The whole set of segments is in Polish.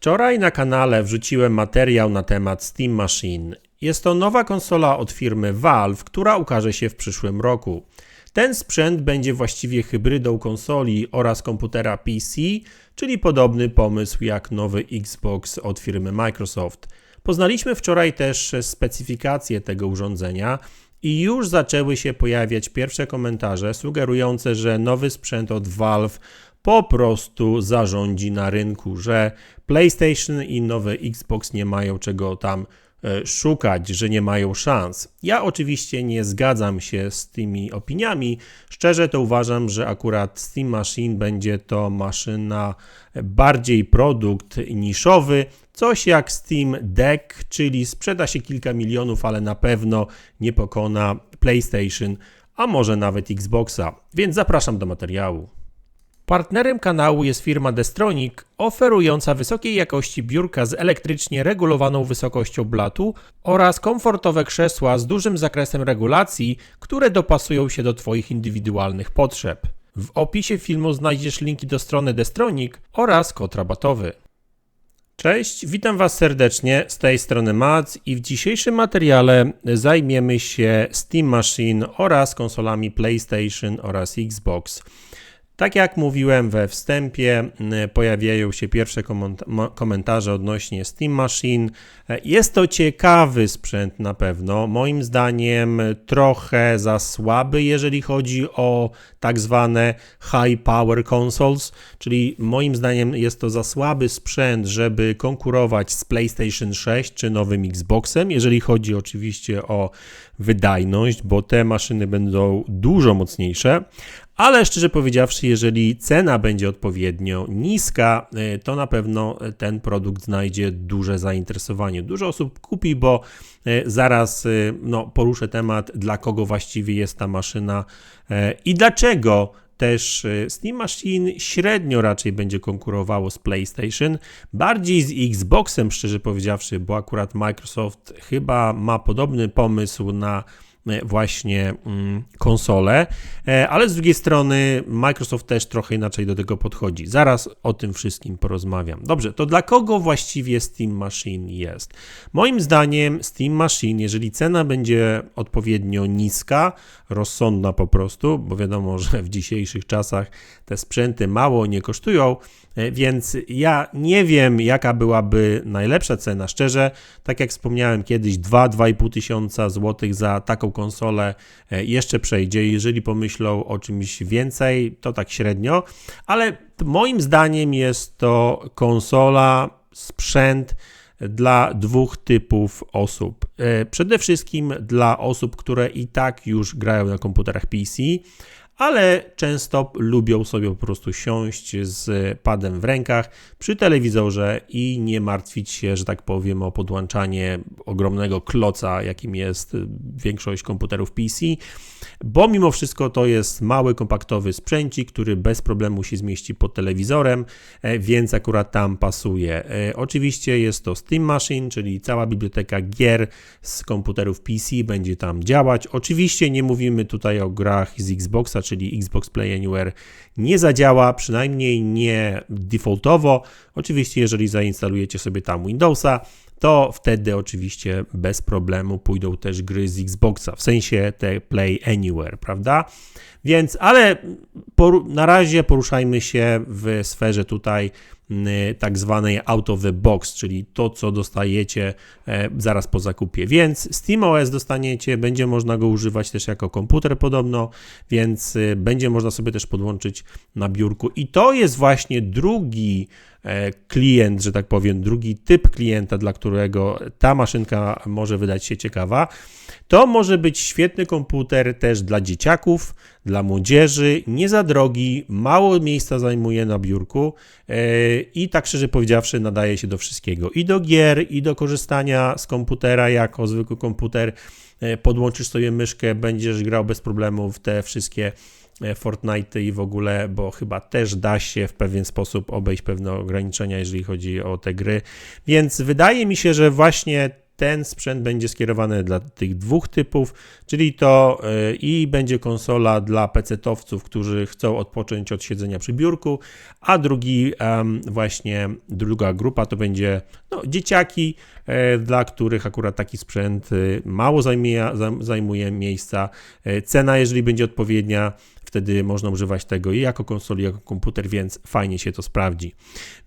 Wczoraj na kanale wrzuciłem materiał na temat Steam Machine. Jest to nowa konsola od firmy Valve, która ukaże się w przyszłym roku. Ten sprzęt będzie właściwie hybrydą konsoli oraz komputera PC, czyli podobny pomysł jak nowy Xbox od firmy Microsoft. Poznaliśmy wczoraj też specyfikację tego urządzenia i już zaczęły się pojawiać pierwsze komentarze sugerujące, że nowy sprzęt od Valve po prostu zarządzi na rynku, że PlayStation i nowy Xbox nie mają czego tam e, szukać, że nie mają szans. Ja oczywiście nie zgadzam się z tymi opiniami. Szczerze to uważam, że akurat Steam Machine będzie to maszyna bardziej produkt niszowy, coś jak Steam Deck, czyli sprzeda się kilka milionów, ale na pewno nie pokona PlayStation, a może nawet Xboxa. Więc zapraszam do materiału. Partnerem kanału jest firma Destronic, oferująca wysokiej jakości biurka z elektrycznie regulowaną wysokością blatu oraz komfortowe krzesła z dużym zakresem regulacji, które dopasują się do Twoich indywidualnych potrzeb. W opisie filmu znajdziesz linki do strony Destronic oraz kod rabatowy. Cześć, witam Was serdecznie, z tej strony Mac i w dzisiejszym materiale zajmiemy się Steam Machine oraz konsolami PlayStation oraz Xbox. Tak jak mówiłem we wstępie, pojawiają się pierwsze komentarze odnośnie Steam Machine. Jest to ciekawy sprzęt na pewno. Moim zdaniem trochę za słaby, jeżeli chodzi o tak zwane high power consoles, czyli moim zdaniem jest to za słaby sprzęt, żeby konkurować z PlayStation 6 czy nowym Xboxem, jeżeli chodzi oczywiście o wydajność, bo te maszyny będą dużo mocniejsze, ale szczerze powiedziawszy, jeżeli cena będzie odpowiednio niska, e, to na pewno ten produkt znajdzie duże zainteresowanie. Dużo osób kupi, bo e, zaraz e, no, poruszę temat, dla kogo właściwie jest ta maszyna i dlaczego też Steam Machine średnio raczej będzie konkurowało z PlayStation, bardziej z Xboxem, szczerze powiedziawszy, bo akurat Microsoft chyba ma podobny pomysł na właśnie mm, konsole, e, ale z drugiej strony Microsoft też trochę inaczej do tego podchodzi. Zaraz o tym wszystkim porozmawiam. Dobrze, to dla kogo właściwie Steam Machine jest? Moim zdaniem Steam Machine, jeżeli cena będzie odpowiednio niska, rozsądna po prostu, bo wiadomo, że w dzisiejszych czasach te sprzęty mało nie kosztują, e, więc ja nie wiem, jaka byłaby najlepsza cena. Szczerze, tak jak wspomniałem kiedyś, 2-2,5 tysiąca złotych za taką konsolę e, jeszcze przejdzie. Jeżeli pomyślą o czymś więcej, to tak średnio, ale moim zdaniem jest to konsola, sprzęt dla dwóch typów osób. E, przede wszystkim dla osób, które i tak już grają na komputerach PC, ale często lubią sobie po prostu siąść z padem w rękach przy telewizorze i nie martwić się, że tak powiem, o podłączanie ogromnego kloca, jakim jest większość komputerów PC, bo mimo wszystko to jest mały, kompaktowy sprzęcik, który bez problemu się zmieści pod telewizorem, e, więc akurat tam pasuje. E, oczywiście jest to Steam Machine, czyli cała biblioteka gier z komputerów PC będzie tam działać. Oczywiście nie mówimy tutaj o grach z Xboxa, czyli Xbox Play Anywhere nie zadziała, przynajmniej nie defaultowo. Oczywiście, jeżeli zainstalujecie sobie tam Windowsa, to wtedy oczywiście bez problemu pójdą też gry z Xboxa, w sensie te Play Anywhere, prawda? Więc, ale na razie poruszajmy się w sferze tutaj tak zwanej out of the box, czyli to, co dostajecie e, zaraz po zakupie. Więc SteamOS dostaniecie, będzie można go używać też jako komputer podobno, więc e, będzie można sobie też podłączyć na biurku. I to jest właśnie drugi e, klient, że tak powiem, drugi typ klienta, dla którego ta maszynka może wydać się ciekawa. To może być świetny komputer też dla dzieciaków, dla młodzieży, nie za drogi, mało miejsca zajmuje na biurku e, i tak szczerze powiedziawszy nadaje się do wszystkiego. I do gier, i do korzystania z komputera jako zwykły komputer. E, podłączysz sobie myszkę, będziesz grał bez problemu w te wszystkie e, Fortnite i w ogóle, bo chyba też da się w pewien sposób obejść pewne ograniczenia, jeżeli chodzi o te gry. Więc wydaje mi się, że właśnie ten sprzęt będzie skierowany dla tych dwóch typów, czyli to y, i będzie konsola dla PC-towców, którzy chcą odpocząć od siedzenia przy biurku, a drugi właśnie druga grupa to będzie no, dzieciaki, e, dla których akurat taki sprzęt y, mało zajmuje, zajmuje miejsca. E, cena, jeżeli będzie odpowiednia, wtedy można używać tego i jako konsoli, jako komputer, więc fajnie się to sprawdzi.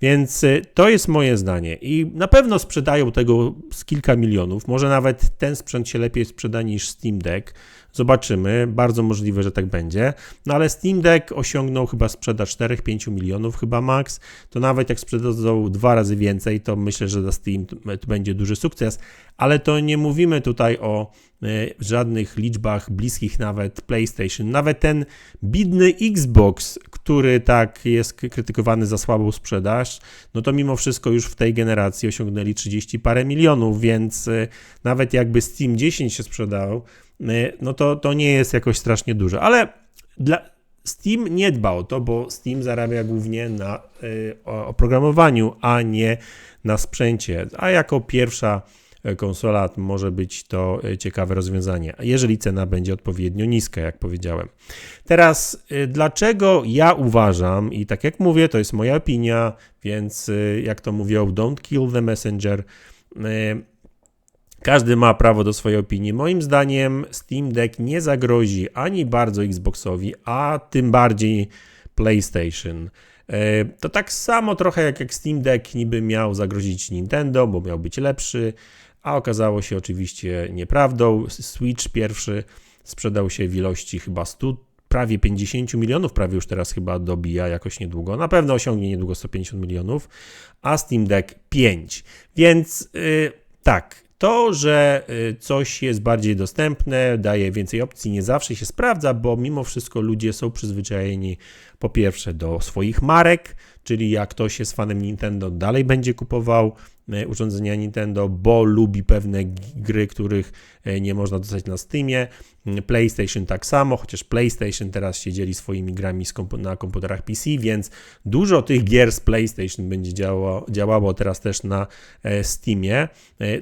Więc y, to jest moje zdanie i na pewno sprzedają tego z kilka milionów, może nawet ten sprzęt się lepiej sprzeda niż Steam Deck, Zobaczymy, bardzo możliwe, że tak będzie. No ale Steam Deck osiągnął chyba sprzedaż 4-5 milionów, chyba max. To nawet jak sprzedadzą dwa razy więcej, to myślę, że dla Steam to będzie duży sukces. Ale to nie mówimy tutaj o e, żadnych liczbach bliskich nawet PlayStation. Nawet ten bidny Xbox, który tak jest krytykowany za słabą sprzedaż, no to mimo wszystko już w tej generacji osiągnęli 30 parę milionów, więc e, nawet jakby Steam 10 się sprzedał, no to, to nie jest jakoś strasznie dużo. Ale dla, Steam nie dba o to, bo Steam zarabia głównie na y, oprogramowaniu, a nie na sprzęcie. A jako pierwsza y, konsola może być to ciekawe rozwiązanie, jeżeli cena będzie odpowiednio niska, jak powiedziałem. Teraz, dlaczego ja uważam, i tak jak mówię, to jest moja opinia, więc jak to mówią, don't kill the messenger. Każdy ma prawo do swojej opinii. Moim zdaniem Steam Deck nie zagrozi ani bardzo Xboxowi, a tym bardziej PlayStation. E, to tak samo trochę jak, jak Steam Deck niby miał zagrozić Nintendo, bo miał być lepszy, a okazało się oczywiście nieprawdą. Switch pierwszy sprzedał się w ilości chyba 100, prawie 50 milionów, prawie już teraz chyba dobija jakoś niedługo. Na pewno osiągnie niedługo 150 milionów, a Steam Deck 5. Więc yy, tak, to, że y, coś jest bardziej dostępne, daje więcej opcji, nie zawsze się sprawdza, bo mimo wszystko ludzie są przyzwyczajeni po pierwsze do swoich marek, czyli jak ktoś jest fanem Nintendo, dalej będzie kupował urządzenia Nintendo, bo lubi pewne gry, których e, nie można dostać na Steamie. Mm, PlayStation tak samo, chociaż PlayStation teraz się dzieli swoimi grami na komputerach PC, więc dużo tych gier z PlayStation będzie działało, działało teraz też na e, Steamie.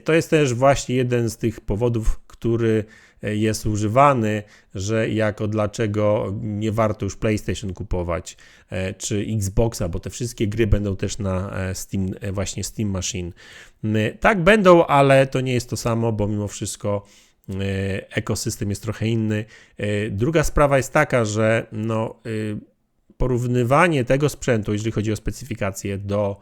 To jest też właśnie jeden z tych powodów, który jest używany, że jako dlaczego nie warto już PlayStation kupować, e, czy Xboxa, bo te wszystkie gry będą też na e, Steam, e, właśnie Steam Machine. Tak będą, ale to nie jest to samo, bo mimo wszystko ekosystem jest trochę inny. Druga sprawa jest taka, że no, porównywanie tego sprzętu, jeżeli chodzi o specyfikację, do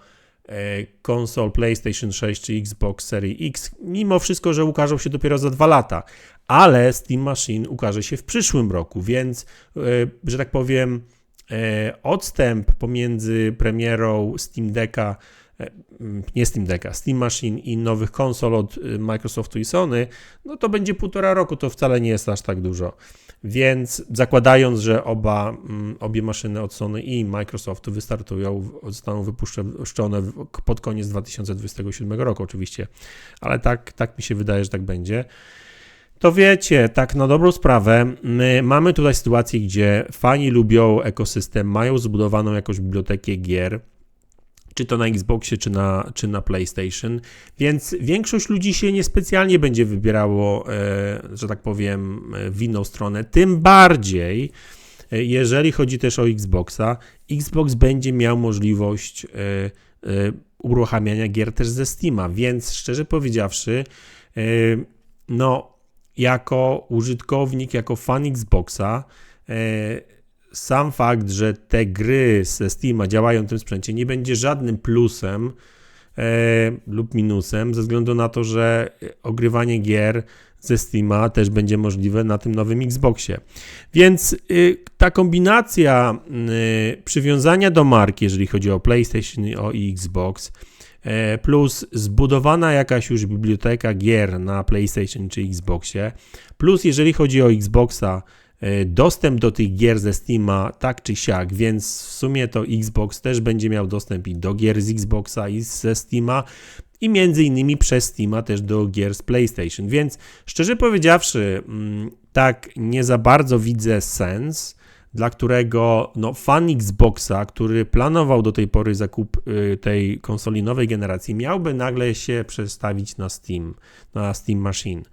konsol PlayStation 6 czy Xbox Series X, mimo wszystko, że ukażą się dopiero za dwa lata, ale Steam Machine ukaże się w przyszłym roku, więc, e, że tak powiem, e, odstęp pomiędzy premierą Steam Decka, e, nie Steam Decka, Steam Machine i nowych konsol od Microsoftu i Sony, no to będzie półtora roku, to wcale nie jest aż tak dużo. Więc zakładając, że oba, obie maszyny od Sony i Microsoftu wystartują, zostaną wypuszczone pod koniec 2027 roku oczywiście, ale tak, tak mi się wydaje, że tak będzie to wiecie, tak na dobrą sprawę, my mamy tutaj sytuację, gdzie fani lubią ekosystem, mają zbudowaną jakąś bibliotekę gier, czy to na Xboxie, czy na, czy na PlayStation, więc większość ludzi się niespecjalnie będzie wybierało, e, że tak powiem, w inną stronę. Tym bardziej, e, jeżeli chodzi też o Xboxa, Xbox będzie miał możliwość e, uruchamiania gier też ze Steama, więc szczerze powiedziawszy, no jako użytkownik, jako fan Xboxa, e, sam fakt, że te gry ze Steama działają w tym sprzęcie nie będzie żadnym plusem e, lub minusem, ze względu na to, że ogrywanie gier ze Steama też będzie możliwe na tym nowym Xboxie. Więc y, ta kombinacja y, przywiązania do marki, jeżeli chodzi o PlayStation i o Xbox, plus zbudowana jakaś już biblioteka gier na PlayStation czy Xboxie, plus jeżeli chodzi o Xboxa, e, dostęp do tych gier ze Steama tak czy siak, więc w sumie to Xbox też będzie miał dostęp i do gier z Xboxa i ze Steama i między innymi przez Steama też do gier z PlayStation, więc szczerze powiedziawszy, mm, tak nie za bardzo widzę sens dla którego no, fan Xboxa, który planował do tej pory zakup y, tej konsoli nowej generacji, miałby nagle się przestawić na Steam, na Steam Machine.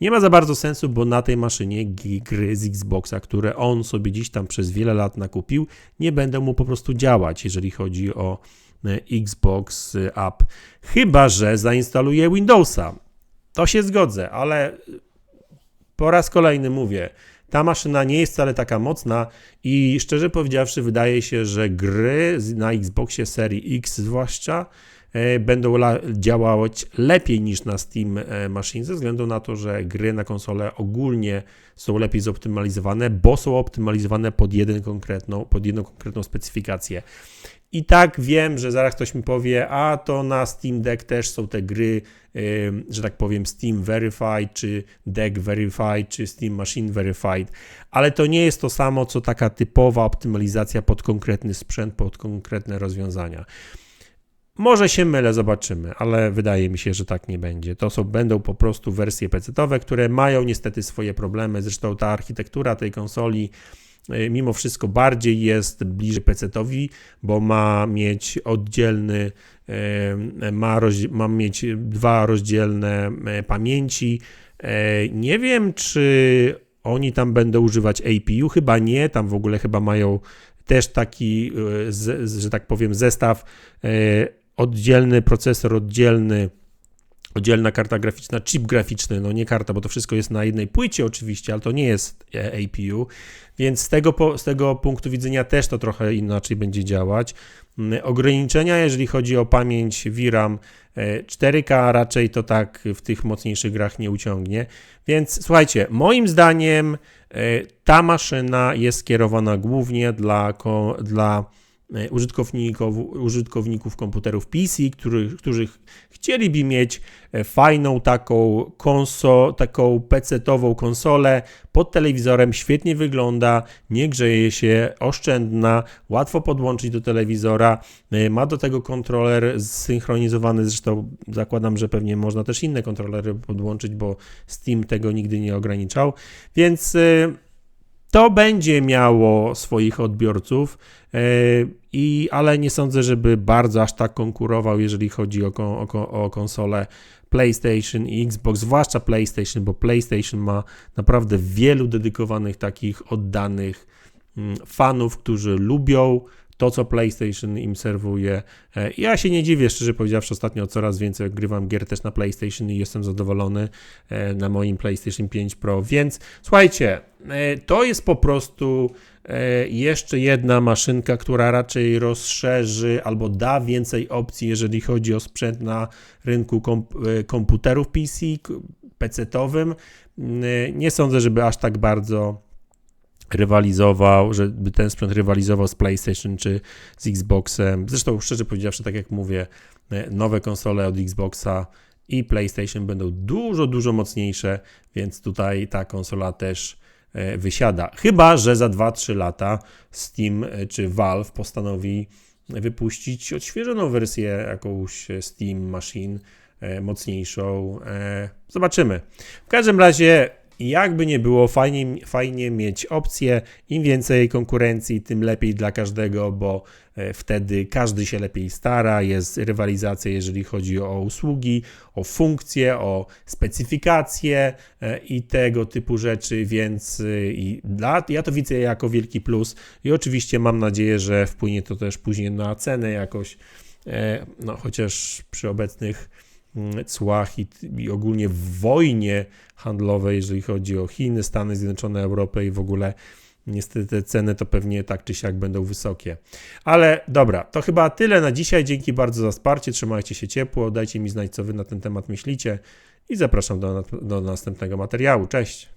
Nie ma za bardzo sensu, bo na tej maszynie gry z Xboxa, które on sobie dziś tam przez wiele lat nakupił, nie będą mu po prostu działać, jeżeli chodzi o y, Xbox y, App. Chyba, że zainstaluje Windowsa. To się zgodzę, ale po raz kolejny mówię, ta maszyna nie jest wcale taka mocna i szczerze powiedziawszy, wydaje się, że gry na Xboxie serii X zwłaszcza będą działać lepiej niż na Steam e, Machine, ze względu na to, że gry na konsolę ogólnie są lepiej zoptymalizowane, bo są optymalizowane pod, jeden konkretną, pod jedną konkretną specyfikację. I tak wiem, że zaraz ktoś mi powie, a to na Steam Deck też są te gry, że tak powiem, Steam Verified, czy Deck Verified, czy Steam Machine Verified, ale to nie jest to samo, co taka typowa optymalizacja pod konkretny sprzęt, pod konkretne rozwiązania. Może się mylę, zobaczymy, ale wydaje mi się, że tak nie będzie. To są, będą po prostu wersje PC-owe, które mają niestety swoje problemy. Zresztą ta architektura tej konsoli E, mimo wszystko bardziej jest bliżej PC-towi, bo ma mieć oddzielny, e, ma, ma mieć dwa rozdzielne e, pamięci. Nie wiem, czy oni tam będą używać APU, chyba nie, tam w ogóle chyba mają też taki, że tak powiem, zestaw oddzielny procesor, oddzielny oddzielna karta graficzna, chip graficzny, no nie karta, bo to wszystko jest na jednej płycie oczywiście, ale to nie jest e, APU, więc z tego, z tego punktu widzenia też to trochę inaczej będzie działać. Mm, ograniczenia, jeżeli chodzi o pamięć VRAM 4K, e, raczej to tak w tych mocniejszych grach nie uciągnie. Więc słuchajcie, moim zdaniem e, ta maszyna jest skierowana głównie dla, dla użytkowników, użytkowników komputerów PC, których, którzy chcieliby mieć e, fajną taką konso, taką PC-tową konsolę. Pod telewizorem, świetnie wygląda, nie grzeje się, oszczędna, łatwo podłączyć do telewizora, e, ma do tego kontroler zsynchronizowany, zresztą zakładam, że pewnie można też inne kontrolery podłączyć, bo Steam tego nigdy nie ograniczał, więc to będzie miało swoich odbiorców, e, i, ale nie sądzę, żeby bardzo aż tak konkurował, jeżeli chodzi o, o, o konsolę PlayStation i Xbox, zwłaszcza PlayStation, bo PlayStation ma naprawdę wielu dedykowanych takich oddanych mm, fanów, którzy lubią to, co PlayStation im serwuje. E, ja się nie dziwię, szczerze powiedziawszy, ostatnio coraz więcej grywam gier też na PlayStation i jestem zadowolony e, na moim PlayStation 5 Pro, więc słuchajcie, e, to jest po prostu jeszcze jedna maszynka, która raczej rozszerzy albo da więcej opcji, jeżeli chodzi o sprzęt na rynku komputerów PC, PC-owym. Nie sądzę, żeby aż tak bardzo rywalizował, żeby ten sprzęt rywalizował z PlayStation czy z Xboxem. Zresztą szczerze powiedziawszy, tak jak mówię, e, nowe konsole od Xboxa i PlayStation będą dużo, dużo mocniejsze, więc tutaj ta konsola też e, wysiada. Chyba, że za 2-3 lata Steam e, czy Valve postanowi wypuścić odświeżoną wersję jakąś Steam Machine mocniejszą. Zobaczymy. W każdym razie i jakby nie było, fajnie, fajnie mieć opcję. Im więcej konkurencji, tym lepiej dla każdego, bo e, wtedy każdy się lepiej stara. Jest rywalizacja, jeżeli chodzi o usługi, o funkcje, o specyfikacje e, i tego typu rzeczy, więc e, dla, ja to widzę jako wielki plus. I oczywiście mam nadzieję, że wpłynie to też później na cenę jakoś. No, chociaż przy obecnych cłach i, i ogólnie w wojnie handlowej, jeżeli chodzi o Chiny, Stany Zjednoczone, Europę i w ogóle niestety te ceny to pewnie tak czy siak będą wysokie. Ale dobra, to chyba tyle na dzisiaj. Dzięki bardzo za wsparcie, trzymajcie się ciepło, dajcie mi znać, co wy na ten temat myślicie i zapraszam do, do następnego materiału. Cześć!